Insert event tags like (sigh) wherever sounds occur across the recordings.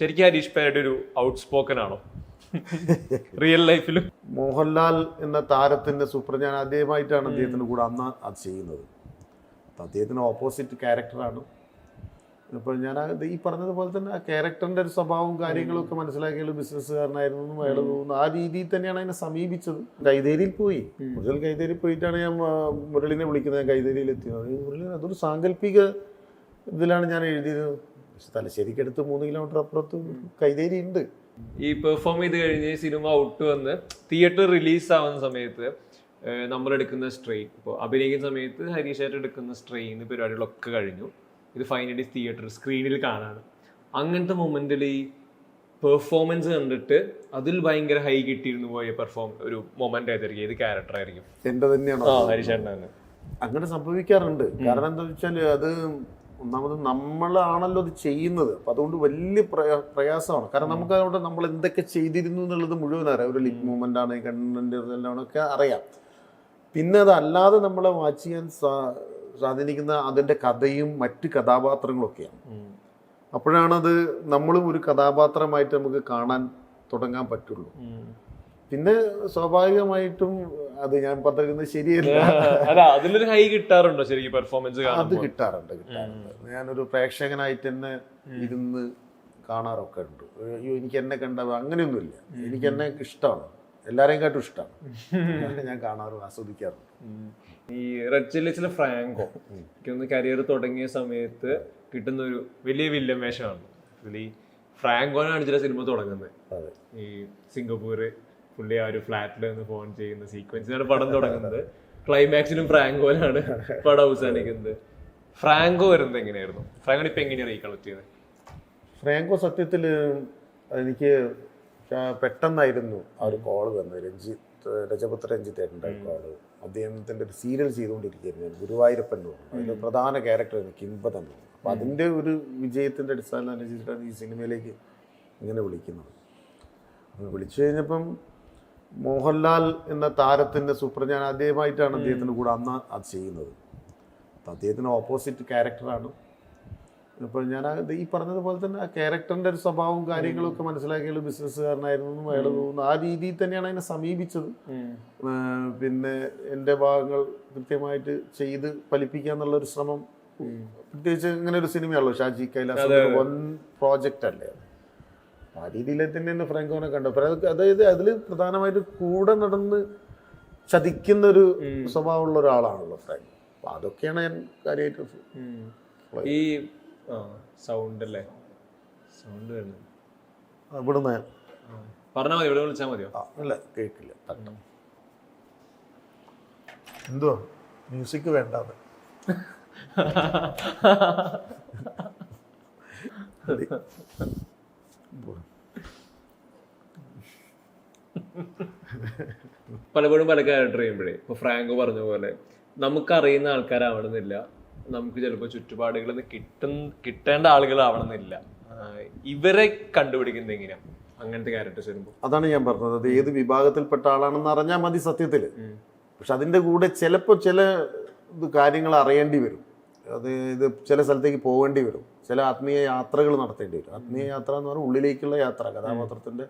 ശരിക്കും ഹരീഷ് പേരുടെ ഒരു ഔട്ട് സ്പോക്കൺ ആണോ റിയൽ ലൈഫിലും മോഹൻലാൽ എന്ന താരത്തിന്റെ സൂപ്പർ ഞാൻ ആദ്യമായിട്ടാണ് അദ്ദേഹത്തിന് കൂടെ അന്ന് അത് ചെയ്യുന്നത്. അപ്പം അദ്ദേഹത്തിന് ഓപ്പോസിറ്റ് ക്യാരക്ടറാണ് അപ്പോൾ ഞാൻ ഈ പറഞ്ഞതുപോലെ തന്നെ ആ ക്യാരക്ടറിന്റെ ഒരു സ്വഭാവവും കാര്യങ്ങളും ഒക്കെ മനസ്സിലാക്കിയ ബിസിനസ്സുകാരനായിരുന്നു എന്നും അയാൾ തോന്നുന്നു ആ രീതിയിൽ തന്നെയാണ് അതിനെ സമീപിച്ചത്. കൈതേരിയിൽ പോയി. മുരളി കൈതേരി പോയിട്ടാണ് ഞാൻ മുരളിനെ വിളിക്കുന്നത് ഞാൻ കൈതേരിയിൽ എത്തിയത്. മുരളി അതൊരു സാങ്കല്പിക ഇതിലാണ് ഞാൻ എഴുതിയത്. പക്ഷെ തലശ്ശേരിക്കടുത്ത് മൂന്ന് കിലോമീറ്റർ അപ്പുറത്ത് കൈതേരി ഉണ്ട്. ഈ പെർഫോം ചെയ്ത് കഴിഞ്ഞ് സിനിമ ഔട്ട് വന്ന് തിയേറ്റർ റിലീസ് ആവുന്ന സമയത്ത് നമ്മൾ എടുക്കുന്ന സ്ട്രെയിൻ ഇപ്പോൾ അഭിനയിക്കുന്ന സമയത്ത് ഹരീഷ് ആയിട്ട് എടുക്കുന്ന സ്ട്രെയിൻ പരിപാടികളൊക്കെ കഴിഞ്ഞു. ഇത് ഫൈനലി തിയേറ്റർ സ്ക്രീനിൽ കാണാണ്. അങ്ങനത്തെ മൊമെന്റിൽ ഈ പെർഫോമൻസ് കണ്ടിട്ട് അതിൽ ഭയങ്കര ഹൈ കിട്ടിയിരുന്നു പോയ പെർഫോം ഒരു മൊമെന്റ് ആയിരിക്കും ഏത് ക്യാരക്ടർ ആയിരിക്കും? എന്റെ തന്നെയാണ്? ഹരീഷ് ചേട്ടനാണ് അങ്ങനെ സംഭവിക്കാറുണ്ട്. കാരണം എന്താ വെച്ചാൽ അത് ഒന്നാമത് നമ്മളാണല്ലോ അത് ചെയ്യുന്നത്. അപ്പം അതുകൊണ്ട് വലിയ പ്രയാ- പ്രയാസമാണ്. കാരണം നമുക്ക് അതുകൊണ്ട് നമ്മൾ എന്തൊക്കെ ചെയ്തിരുന്നു എന്നുള്ളത് മുഴുവൻ അറിയാം. ഒരു ലിപ് മൂവ്മെന്റ് ആണ് കണ്ണന്റെ അറിയാം. പിന്നെ അതല്ലാതെ നമ്മളെ വാച്ച് ചെയ്യാൻ സാ- സ്വാധീനിക്കുന്ന അതിന്റെ കഥയും മറ്റ് കഥാപാത്രങ്ങളൊക്കെയാണ്. അപ്പോഴാണത് നമ്മളും ഒരു കഥാപാത്രമായിട്ട് നമുക്ക് കാണാൻ തുടങ്ങാൻ പറ്റുള്ളൂ. പിന്നെ സ്വാഭാവികമായിട്ടും അത് ഞാൻ പറഞ്ഞിരുന്നത് ശരിയല്ല. അല്ല അതിലൊരു ഹൈ കിട്ടാറുണ്ടോ ശരിക്കും പെർഫോമൻസ് അത് കിട്ടാറുണ്ട് കിട്ടാറുണ്ട്. ഞാനൊരു പ്രേക്ഷകനായിട്ട് തന്നെ ഇരുന്ന് കാണാറൊക്കെ ഉണ്ട്. അയ്യോ എനിക്ക് എന്നെ കണ്ട അങ്ങനെയൊന്നുമില്ല. എനിക്ക് എന്നെ ഇഷ്ടമാണ്. എല്ലാരെയും കാട്ടും ഇഷ്ടമാണ്. ഞാൻ കാണാറും ആസ്വദിക്കാറുണ്ട് ഈ റെഡ് ചില്ലീസിലെ ഫ്രാങ്കോ എനിക്കൊന്ന് കരിയർ തുടങ്ങിയ സമയത്ത് കിട്ടുന്ന ഒരു വലിയ വില്ലൻ വേഷമാണ്. ഈ ഫ്രാങ്കോനാണ് ചില സിനിമ തുടങ്ങുന്നത്. ഈ സിംഗപ്പൂര് പുള്ളി ആ ഒരു ഫ്ലാറ്റിൽ നിന്ന് ഫോൺ ചെയ്യുന്ന സീക്വൻസിനാണ് പടം തുടങ്ങുന്നത്. ക്ലൈമാക്സിലും ഫ്രാങ്കോയിലാണ് പടം അവസാനിക്കുന്നത്. ഫ്രാങ്കോ വരുന്നത് എങ്ങനെയായിരുന്നു? ഫ്രാങ്കോ ഇപ്പൊ എങ്ങനെയാണ് റീകളക്ട് ചെയ്തത് ഫ്രാങ്കോ സത്യത്തിൽ എനിക്ക് പെട്ടെന്നായിരുന്നു ആ ഒരു കോൾ വന്നത്. രഞ്ജിത്ത് രജപുത്ര രഞ്ജിത്തേട്ടന്റെ കോൾ അദ്ദേഹത്തിന്റെ ഒരു സീരിയൽ ചെയ്തുകൊണ്ടിരിക്കുകയായിരുന്നു. ഗുരുവായൂരപ്പൻ എന്ന് പറഞ്ഞു. അതിന്റെ പ്രധാന ക്യാരക്ടറായിരുന്നു കിംബത് എന്ന് പറഞ്ഞു. അപ്പോൾ അതിന്റെ ഒരു വിജയത്തിന്റെ അടിസ്ഥാനം അനുസരിച്ചിട്ടാണ് ഈ സിനിമയിലേക്ക് ഇങ്ങനെ വിളിക്കുന്നത്. വിളിച്ചു കഴിഞ്ഞപ്പം മോഹൻലാൽ എന്ന താരത്തിന്റെ സൂപ്പർ ഞാൻ ആദ്യമായിട്ടാണ് അദ്ദേഹത്തിന് കൂടെ അന്ന് അത് ചെയ്യുന്നത്. അപ്പം അദ്ദേഹത്തിന് ഓപ്പോസിറ്റ് ക്യാരക്ടറാണ് അപ്പോൾ ഞാൻ ഈ പറഞ്ഞതുപോലെ തന്നെ ആ ക്യാരക്ടറിന്റെ ഒരു സ്വഭാവവും കാര്യങ്ങളും ഒക്കെ മനസ്സിലാക്കിയ ബിസിനസ്സുകാരനായിരുന്നു എന്ന് അയാൾ തോന്നുന്നു. ആ രീതിയിൽ തന്നെയാണ് അതിനെ സമീപിച്ചത്. പിന്നെ എന്റെ ഭാഗങ്ങൾ കൃത്യമായിട്ട് ചെയ്ത് ഫലിപ്പിക്കുക എന്നുള്ളൊരു ശ്രമം പ്രത്യേകിച്ച് ഇങ്ങനെ ഒരു സിനിമയാണല്ലോ ഷാജി കൈലാസ് വൺ പ്രോജക്റ്റ് അല്ലേ രീതിയിൽ തന്നെ ഫ്രാങ്കോനെ കണ്ടു. അതായത് അതിൽ പ്രധാനമായിട്ട് കൂടെ നടന്ന് ചതിക്കുന്ന ഒരു സ്വഭാവമുള്ള ഒരാളാണല്ലോ ഫ്രാങ്ക്. അപ്പൊ അതൊക്കെയാണ് ഞാൻ കാര്യമായിട്ട് ഈ സൗണ്ട് അല്ലേ? സൗണ്ട് വരുന്നത് ഇവിടുന്ന് പറഞ്ഞാൽ മതി ഇവിടെ വിളിച്ചാൽ മതിയോ? ആ, അല്ല കേൾക്കില്ല തട്ടം. എന്തോ മ്യൂസിക് വേണ്ട (laughs) അത്. മതി. (laughs) പലപ്പോഴും പല ക്യാരക്ടർ ചെയ്യുമ്പോഴേ ഇപ്പൊ ഫ്രാങ്ക് പറഞ്ഞ പോലെ നമുക്കറിയുന്ന ആൾക്കാരാവണമെന്നില്ല. നമുക്ക് ചിലപ്പോൾ ചുറ്റുപാടുകളിൽ നിന്ന് കിട്ടും കിട്ടേണ്ട ആളുകളാവണമെന്നില്ല. ഇവരെ കണ്ടുപിടിക്കുന്നത് എങ്ങനെയാ? അങ്ങനത്തെ ക്യാരക്ടേഴ്സ് വരുമ്പോൾ അതാണ് ഞാൻ പറഞ്ഞത്. അത് ഏത് വിഭാഗത്തിൽപ്പെട്ട ആളാണെന്ന് അറിഞ്ഞാൽ മതി സത്യത്തിൽ പക്ഷെ അതിന്റെ കൂടെ ചിലപ്പോ ചില കാര്യങ്ങൾ അറിയേണ്ടി വരും. അത് ഇത് ചില സ്ഥലത്തേക്ക് പോകേണ്ടി വരും. ചില ആത്മീയ യാത്രകൾ നടത്തേണ്ടി വരും. ആത്മീയ യാത്ര എന്ന് പറഞ്ഞാൽ ഉള്ളിലേക്കുള്ള യാത്ര കഥാപാത്രത്തിന്റെ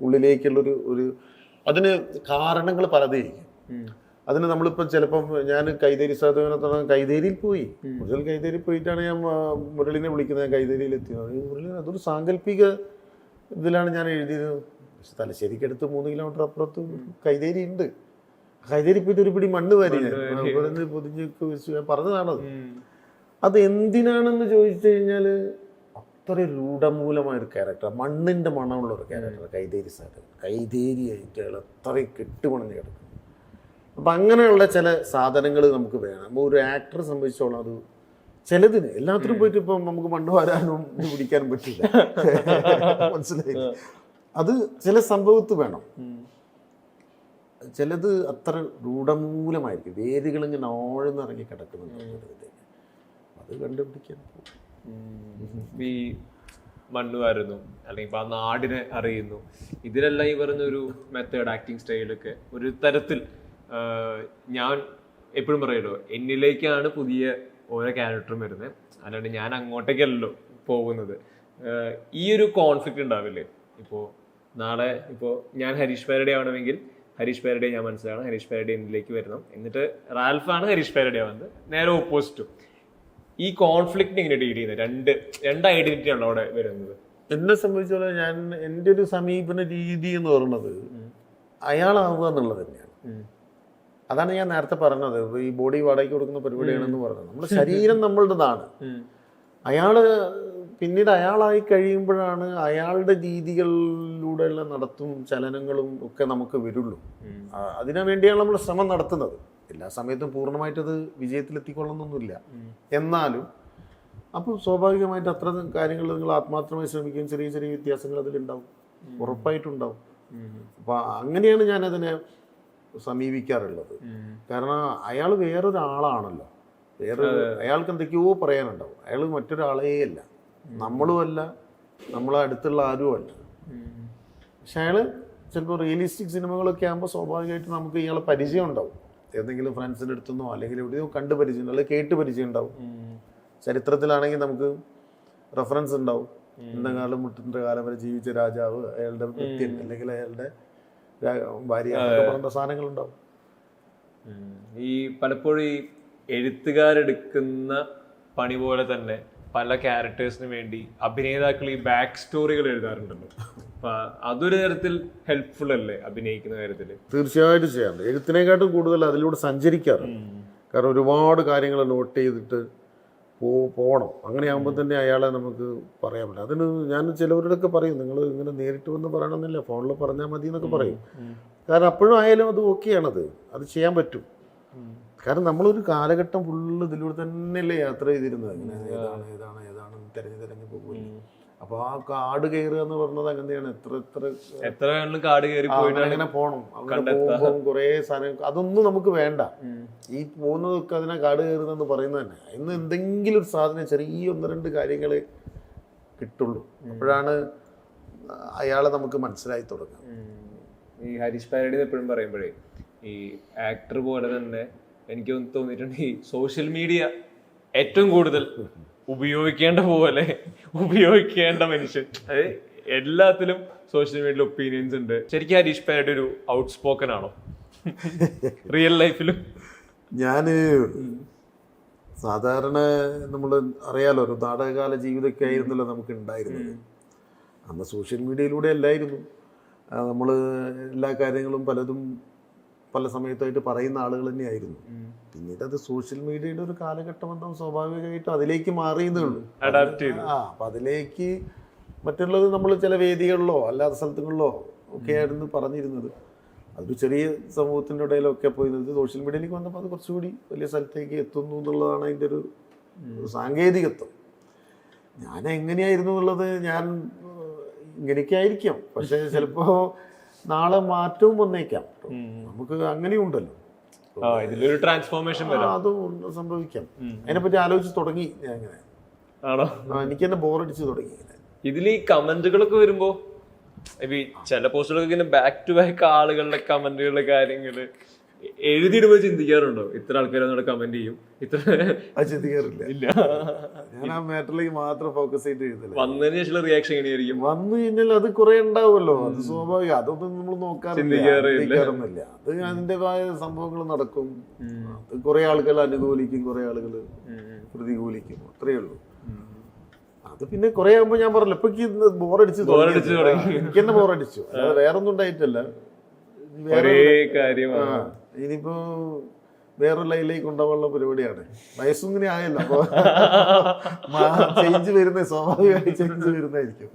ഉള്ളിലേക്കുള്ളൊരു ഒരു അതിന് കാരണങ്ങൾ പലതായിരിക്കും അതിന് നമ്മളിപ്പോൾ ചിലപ്പം ഞാൻ കൈതേരി തുടങ്ങാൻ കൈതേരിയിൽ പോയി. മുരളി കൈതേരി പോയിട്ടാണ് ഞാൻ മുരളിനെ വിളിക്കുന്നത്. ഞാൻ കൈതേരിയിൽ എത്തിയത്. മുരളി അതൊരു സാങ്കല്പിക ഇതിലാണ് ഞാൻ എഴുതിയത്. പക്ഷെ തലശ്ശേരിക്കടുത്ത് മൂന്ന് കിലോമീറ്റർ അപ്പുറത്ത് കൈതേരി ഉണ്ട്. കൈതേരി പോയിട്ട് ഒരു പിടി മണ്ണ് വാരി. പൊതിഞ്ഞ് പറഞ്ഞതാണത്. അത് എന്തിനാണെന്ന് ചോദിച്ചു കഴിഞ്ഞാൽ അത്ര രൂഢമൂലമായ ഒരു ക്യാരക്ടർ മണ്ണിന്റെ മണമുള്ള ഒരു ക്യാരക്ടർ കൈതേരി സാറ് കൈതേരി ആയിട്ട് അയാൾ അത്രയും കെട്ടുപണഞ്ഞ് കിടക്കും അപ്പം അങ്ങനെയുള്ള ചില സാധനങ്ങൾ നമുക്ക് വേണം. അപ്പോൾ ഒരു ആക്ടറെ സംബന്ധിച്ചോളം അത് ചിലതിന് എല്ലാത്തിനും പോയിട്ട് ഇപ്പം നമുക്ക് മണ്ണ് വരാനും പിടിക്കാനും പറ്റില്ല. (laughs) മനസ്സിലായി അത് ചില സംഭവത്ത് വേണം. ചിലത് അത്ര രൂഢമൂലമായിരിക്കും. വേരുകൾ ഇങ്ങനെ ആഴ്ന്നിറങ്ങി കിടക്കുന്നുണ്ട്. അത് കണ്ടുപിടിക്കാൻ ഈ മണ്ണ് വരുന്നു അല്ലെങ്കിൽ ഇപ്പൊ ആ നാടിനെ അറിയുന്നു. ഇതിലെല്ലാം ഈ പറഞ്ഞ ഒരു മെത്തേഡ് ആക്ടിങ് സ്റ്റൈലൊക്കെ ഒരു തരത്തിൽ ഞാൻ എപ്പോഴും പറയുമല്ലോ എന്നിലേക്കാണ് പുതിയ ഓരോ ക്യാരക്ടറും വരുന്നത് അല്ലാണ്ട് ഞാൻ അങ്ങോട്ടേക്കല്ലോ പോകുന്നത്. ഈ ഒരു കോൺഫ്ലിക്റ്റ് ഉണ്ടാവില്ലേ? ഇപ്പോൾ നാളെ ഇപ്പോൾ ഞാൻ ഹരീഷ് പേരുടെ ആവണമെങ്കിൽ ഹരീഷ് പേരുടെ ഞാൻ മനസ്സിലാണ് ഹരീഷ് പേരുടെ എന്നിലേക്ക് വരണം. എന്നിട്ട് റാൽഫാണ് ഹരീഷ് പേരുടെ ആവുന്നത്. നേരെ ഓപ്പോസിറ്റും ഈ കോൺഫ്ലിക്റ്റ് ഇങ്ങനെ ഡീൽ ചെയ്യുന്നത്. രണ്ട് രണ്ട് ഐഡന്റിറ്റി ആണ് അവിടെ വരുന്നത്. എന്നെ സംബന്ധിച്ചോളം ഞാൻ എന്റെ ഒരു സമീപന രീതി എന്ന് പറയുന്നത് അയാളാവുക എന്നുള്ളത് തന്നെയാണ്. അതാണ് ഞാൻ നേരത്തെ പറഞ്ഞത്. ഈ ബോഡി വാടകയ്ക്ക് കൊടുക്കുന്ന പരിപാടിയാണെന്ന് പറഞ്ഞത്. നമ്മുടെ ശരീരം നമ്മളുടേതാണ്. അയാൾ പിന്നീട് അയാളായി കഴിയുമ്പോഴാണ് അയാളുടെ രീതികളിലൂടെയുള്ള നടത്തും ചലനങ്ങളും ഒക്കെ നമുക്ക് വരുള്ളൂ. അതിനു വേണ്ടിയാണ് നമ്മൾ ശ്രമം നടത്തുന്നത്. എല്ലാ സമയത്തും പൂർണമായിട്ടത് വിജയത്തിലെത്തിക്കൊള്ളണമെന്നൊന്നുമില്ല. എന്നാലും അപ്പോൾ സ്വാഭാവികമായിട്ട് അത്ര കാര്യങ്ങൾ നിങ്ങൾ ആത്മാർത്ഥമായി ശ്രമിക്കുകയും ചെറിയ ചെറിയ വ്യത്യാസങ്ങൾ അതിലുണ്ടാവും. ഉറപ്പായിട്ടുണ്ടാവും. അപ്പോൾ അങ്ങനെയാണ് ഞാൻ അതിനെ സമീപിക്കാറുള്ളത് കാരണം അയാൾ വേറൊരാളാണല്ലോ. വേറെ അയാൾക്ക് എന്തൊക്കെയോ പറയാനുണ്ടാവും. അയാൾ മറ്റൊരാളേ അല്ല നമ്മളുമല്ല. നമ്മളെ അടുത്തുള്ള ആരുമല്ല. പക്ഷെ അയാൾ ചിലപ്പോൾ റിയലിസ്റ്റിക് സിനിമകളൊക്കെ ആകുമ്പോൾ സ്വാഭാവികമായിട്ട് നമുക്ക് ഇയാളെ പരിചയം ഉണ്ടാവും ഏതെങ്കിലും ഫ്രണ്ട്സിന്റെ അടുത്തുനിന്നോ അല്ലെങ്കിൽ എവിടെയോ കണ്ട് പരിചയം അല്ലെങ്കിൽ കേട്ട് പരിചയം ഉണ്ടാവും. ചരിത്രത്തിലാണെങ്കിൽ നമുക്ക് റെഫറൻസ് ഉണ്ടാവും. എന്തെങ്കിലും മുട്ടിന്റെ കാലം വരെ ജീവിച്ച രാജാവ് അയാളുടെ വ്യക്തി അല്ലെങ്കിൽ അയാളുടെ ഭാര്യ സാധനങ്ങൾ പറഞ്ഞ സാധനങ്ങളുണ്ടാവും ഈ പലപ്പോഴും ഈ എഴുത്തുകാരെടുക്കുന്ന പണി പോലെ തന്നെ പല ക്യാരക്ടേഴ്സിന് വേണ്ടി അഭിനേതാക്കൾ ഈ ബാക്ക് സ്റ്റോറികൾ എഴുതാറുണ്ടല്ലോ. അതൊരു തരത്തിൽ ഹെൽപ്ഫുൾ അല്ലേ അഭിനയിക്കുന്ന കാര്യത്തിൽ? തീർച്ചയായിട്ടും ചെയ്യാറുണ്ട് എഴുത്തിനെക്കാട്ടും കൂടുതൽ അതിലൂടെ സഞ്ചരിക്കാറ്. കാരണം ഒരുപാട് കാര്യങ്ങൾ നോട്ട് ചെയ്തിട്ട് പോ പോകണം അങ്ങനെയാകുമ്പോൾ തന്നെ അയാളെ നമുക്ക് പറയാൻ പറ്റില്ല അതിന് ഞാൻ ചിലവരോടൊക്കെ പറയും നിങ്ങൾ ഇങ്ങനെ നേരിട്ട് വന്ന് പറയണമെന്നില്ല ഫോണിൽ പറഞ്ഞാൽ മതി എന്നൊക്കെ പറയും. കാരണം അപ്പോഴും ആയാലും അത് ഓക്കെയാണത് അത് ചെയ്യാൻ പറ്റും. കാരണം നമ്മളൊരു കാലഘട്ടം ഫുള്ള് ഇതിലൂടെ തന്നെയല്ലേ യാത്ര ചെയ്തിരുന്നത്. ഇങ്ങനെ ഏതാണ് ഏതാണ് ഏതാണ് തിരഞ്ഞു തിരഞ്ഞു പോകുമല്ലോ അപ്പോൾ ആ കാട് കയറുക എന്ന് പറഞ്ഞത് അങ്ങനെയാണ്. എത്ര എത്ര എത്ര വേണമെങ്കിലും കാട് കയറി അങ്ങനെ പോകണം അങ്ങനെ പോകുമ്പോൾ കുറേ സാധനം അതൊന്നും നമുക്ക് വേണ്ട. ഈ പോകുന്നതൊക്കെ അതിനെ കാട് കയറുന്നെന്ന് പറയുന്നത് തന്നെ. ഇന്ന് എന്തെങ്കിലും ഒരു സാധനം ചെറിയ ഒന്ന് രണ്ട് കാര്യങ്ങൾ കിട്ടുള്ളൂ. അപ്പോഴാണ് അയാളെ നമുക്ക് മനസ്സിലായി തുടങ്ങുക. ഈ ഹരീഷ് പാരഡി എപ്പോഴും പറയുമ്പോഴേ ഈ ആക്ടർ പോലെ തന്നെ എനിക്ക് തോന്നിയിട്ടുണ്ട് ഈ സോഷ്യൽ മീഡിയ ഏറ്റവും കൂടുതൽ ഉപയോഗിക്കേണ്ട പോലെ ഉപയോഗിക്കേണ്ട മനുഷ്യൻ. അത് എല്ലാത്തിലും സോഷ്യൽ മീഡിയയിൽ ഒപ്പീനിയൻസ് ഉണ്ട്. ശരിക്കും ഹരീഷ് പേരുടെ ഒരു ഔട്ട് സ്പോക്കൻ ആണോ റിയൽ ലൈഫിലും ഞാൻ സാധാരണ നമ്മൾ അറിയാലോ ഒരു നാടകകാല ജീവിതമൊക്കെ ആയിരുന്നല്ലോ നമുക്ക് ഉണ്ടായിരുന്നത് അന്ന് സോഷ്യൽ മീഡിയയിലൂടെ അല്ലായിരുന്നു. നമ്മൾ എല്ലാ കാര്യങ്ങളും പലതും പല സമയത്തായിട്ട് പറയുന്ന ആളുകൾ തന്നെയായിരുന്നു. പിന്നീട് അത് സോഷ്യൽ മീഡിയയുടെ ഒരു കാലഘട്ടം എന്താ സ്വാഭാവികമായിട്ടും അതിലേക്ക് മാറിയെന്നേ ഉള്ളൂ. ആ അപ്പം അതിലേക്ക് മറ്റുള്ളത് നമ്മൾ ചില വേദികളിലോ അല്ലാത്ത സ്ഥലത്തുകളിലോ ഒക്കെ ആയിരുന്നു പറഞ്ഞിരുന്നത്. അതൊരു ചെറിയ സമൂഹത്തിന്റെ ഇടയിലൊക്കെ പോയി നിന്ന് സോഷ്യൽ മീഡിയയിലേക്ക് വന്നപ്പോൾ അത് കുറച്ചുകൂടി വലിയ സ്ഥലത്തേക്ക് എത്തുന്നു എന്നുള്ളതാണ് അതിന്റെ ഒരു സാങ്കേതികത്വം. ഞാൻ എങ്ങനെയായിരുന്നു എന്നുള്ളത് ഞാൻ ഇങ്ങനെയൊക്കെ ആയിരിക്കാം. പക്ഷേ (laughs) ചിലപ്പോൾ നാളെ മാറ്റവും വന്നേക്കാം. നമുക്ക് അങ്ങനെയുണ്ടല്ലോ. ആ ഇതിലൊരു ട്രാൻസ്ഫോർമേഷൻ അത് വരാം അതും സംഭവിക്കാം. അതിനെപ്പറ്റി ആലോചിച്ച് തുടങ്ങി ഞാൻ അങ്ങനെ ആണോ? എനിക്ക് തന്നെ ബോറടിച്ച് തുടങ്ങി ഇതിൽ ഈ കമന്റുകളൊക്കെ വരുമ്പോ ചില പോസ്റ്റുകളൊക്കെ ഇങ്ങനെ ബാക്ക് ടു ബാക്ക് ആളുകളുടെ കമന്റുകളുടെ കാര്യങ്ങൾ. എ- എഴുതിയിടുമ്പോ ചിന്തിക്കാറുണ്ടോ? ഇത്ര ആൾക്കാർ നമ്മുടെ കമന്റ് ചെയ്യും. ഇത്ര അത് ചിന്തിക്കാറില്ല. ഇല്ല. ഞാൻ ആ മാറ്ററിലേക്ക് മാത്രം ഫോക്കസ് ചെയ്ത് എഴുതില്ല വന്നതിന് ശേഷമുള്ള റിയാക്ഷൻ എങ്ങനെയായിരിക്കും? വന്നു കഴിഞ്ഞാൽ അത് കുറെ ഉണ്ടാവുമല്ലോ. അത് സ്വാഭാവികം. അതൊന്നും നമ്മൾ നോക്കാറില്ല. അത് അതിന്റെതായ സംഭവങ്ങൾ നടക്കും. അത് കുറെ ആളുകൾ അനുകൂലിക്കും കുറെ ആളുകൾ പ്രതികൂലിക്കും. അത്രയേ ഉള്ളൂ. അത് പിന്നെ കുറെ ആകുമ്പോൾ ഞാൻ പറഞ്ഞില്ല ഇപ്പൊ ബോറടിച്ച് ബോറടിച്ച് തുടങ്ങി. എനിക്ക് തന്നെ ബോറടിച്ചു. അല്ലാതെ വേറെ ഒന്നും ഉണ്ടായിട്ടല്ല ഒരേ കാര്യമാണ്. ഇനിയിപ്പോ വേറൊരു ലൈനിലേക്ക് കൊണ്ടുപോകാനുള്ള പരിപാടിയാണ്. വയസ്സും ഇങ്ങനെ ആയല്ലോ. അപ്പൊ ചേഞ്ച് (laughs) വരുന്നേ സ്വാഭാവികമായി ചേഞ്ച് വരുന്നതായിരിക്കും.